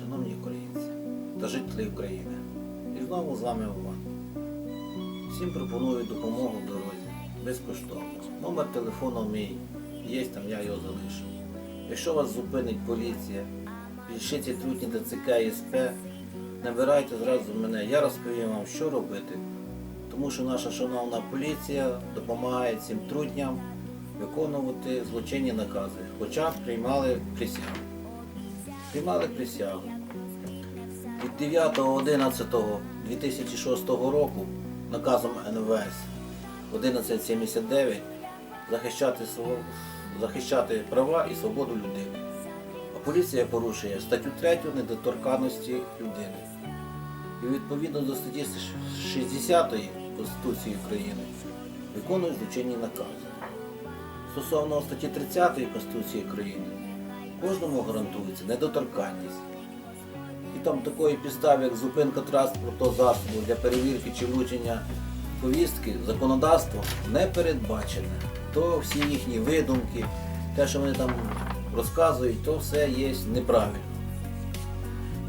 шановні українці та жителі України. І знову з вами Іван. Всім пропоную допомогу дорозі безкоштовно. Номер телефону мій є, там я його залишу. Якщо вас зупинить поліція, пишіть трутні ДЦК і СП, набирайте зразу мене, я розповім вам, що робити. Тому що наша шановна поліція допомагає цим трутням виконувати злочинні накази, хоча приймали присягу. Приймали присягу. Від 9.11.2006 року наказом НВС 1179 захищати, захищати права і свободу людини. А поліція порушує статтю 3 недоторканності людини. І відповідно до статті 60 Конституції України виконують злочинні накази. Стосовно статті 30 Конституції України кожному гарантується недоторканність. І там такої підстави, як зупинка транспортного засобу для перевірки чи вручення повістки, законодавством не передбачене. То всі їхні видумки, те, що вони там розказують, то все є неправильно.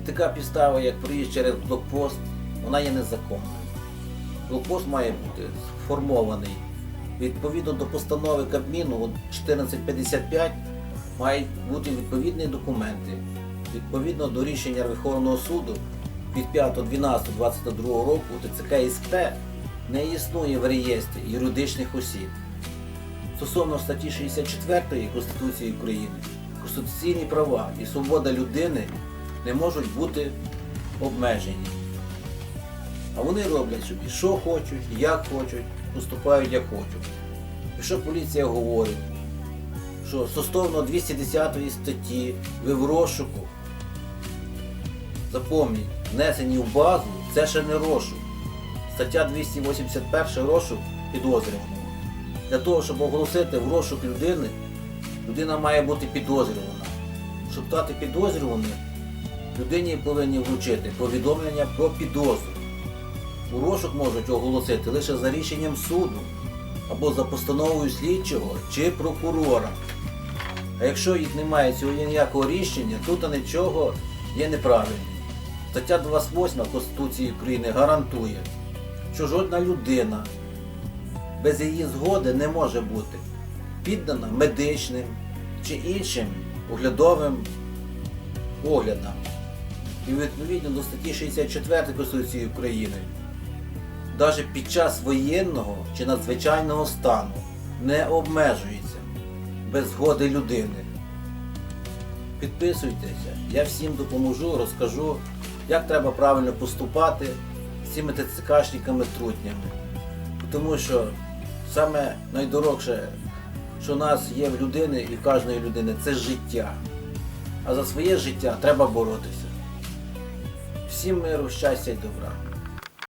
Така підстава, як проїзд через блокпост, вона є незаконною. Блокпост має бути сформований відповідно до постанови Кабміну 1455 мають бути відповідні документи. Відповідно до рішення Верховного суду від 5.12.22 року ТЦК СП не існує в реєстрі юридичних осіб. Стосовно статті 64 Конституції України, конституційні права і свобода людини не можуть бути обмежені. А вони роблять собі, що хочуть, як хочуть, поступають як хочуть. Якщо поліція говорить, що стосовно 210 статті ви в розшуку, запомніть, внесені в базу, це ще не розшук. Стаття 281 розшук підозрюваного. Для того, щоб оголосити в розшук людини, людина має бути підозрювана. Щоб стати підозрюваним, людині повинні вручити повідомлення про підозру. У розшук можуть оголосити лише за рішенням суду або за постановою слідчого чи прокурора. А якщо їх немає цього ніякого рішення, тут нічого є неправильним. Стаття 28 Конституції України гарантує, що жодна людина без її згоди не може бути піддана медичним чи іншим оглядовим оглядам. І відповідно до статті 64 Конституції України навіть під час воєнного чи надзвичайного стану не обмежується без згоди людини. Підписуйтеся, я всім допоможу, розкажу, як треба правильно поступати з цими ТЦКшниками трутнями. Тому що саме найдорогше, що у нас є в людини і в кожної людини, це життя. А за своє життя треба боротися. Всім миру, щастя і добра.